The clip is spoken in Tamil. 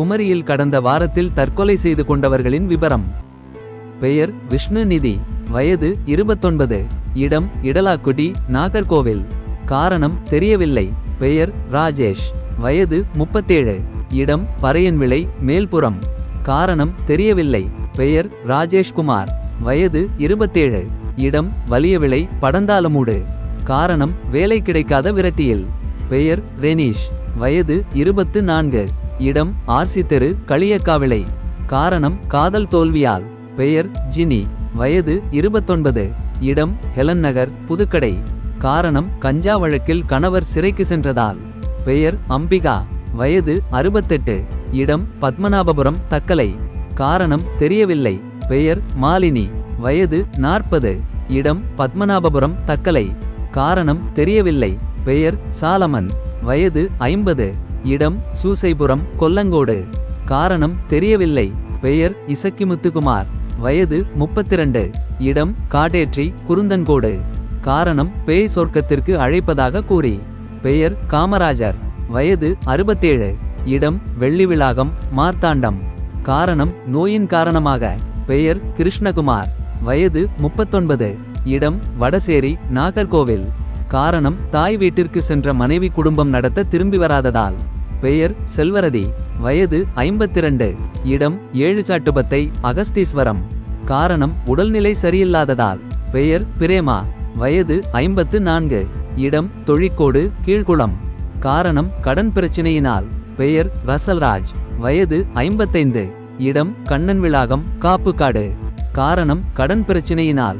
குமரியில் கடந்த வாரத்தில் தற்கொலை செய்து கொண்டவர்களின் விபரம். பெயர் விஷ்ணு நிதி வயது இருபத்தொன்பது. இடம் இடலாக்குடி நாகர்கோவில். காரணம் தெரியவில்லை. பெயர் ராஜேஷ். வயது முப்பத்தேழு. இடம் பறையன்விளை மேல்புறம். காரணம் தெரியவில்லை. பெயர் ராஜேஷ்குமார். வயது இருபத்தேழு. இடம் வலியவிளை படந்தாலமூடு காரணம் வேலை கிடைக்காத விரட்டியில். பெயர் ரெனீஷ். வயது இருபத்து நான்கு. இடம் ஆர்சி தெரு களியக்காவிளை காரணம் காதல் தோல்வியால். பெயர் ஜினி. வயது இருபத்தொன்பது. இடம் ஹெலன் நகர் புதுக்கடை. காரணம் கஞ்சா வழக்கில் கணவர் சிறைக்கு சென்றதால். பெயர் அம்பிகா. வயது அறுபத்தெட்டு. இடம் பத்மநாபபுரம் தக்கலை. காரணம் தெரியவில்லை. பெயர் மாலினி. வயது நாற்பது. இடம் பத்மநாபபுரம் தக்கலை. காரணம் தெரியவில்லை. பெயர் சாலமன். வயது ஐம்பது. இடம் சூசைபுரம் கொல்லங்கோடு. காரணம் தெரியவில்லை. பெயர் இசக்கிமுத்துகுமார். வயது முப்பத்திரண்டு. இடம் காடேற்றி குருந்தன்கோடு. காரணம் பேய் சொர்க்கத்திற்கு அழைப்பதாக கூறி. பெயர் காமராஜர். வயது அறுபத்தேழு. இடம் வெள்ளிவிளாகம் மார்த்தாண்டம். காரணம் நோயின் காரணமாக. பெயர் கிருஷ்ணகுமார். வயது முப்பத்தொன்பது. இடம் வடசேரி நாகர்கோவில். காரணம் தாய் வீட்டிற்கு சென்ற மனைவி குடும்பம் நடத்த திரும்பி வராததால். பெயர் செல்வரதி வயது ஐம்பத்திரண்டு இடம் ஏழு சாட்டுபத்தை அகஸ்தீஸ்வரம். காரணம் உடல்நிலை சரியில்லாததால். பெயர் பிரேமா வயது ஐம்பத்து நான்கு இடம் தொழிற்கோடு கீழ்குளம். காரணம் கடன் பிரச்சினையினால். பெயர் ரசல்ராஜ் வயது ஐம்பத்தைந்து இடம் கண்ணன் விளாகம் காப்புக்காடு. காரணம் கடன் பிரச்சினையினால்.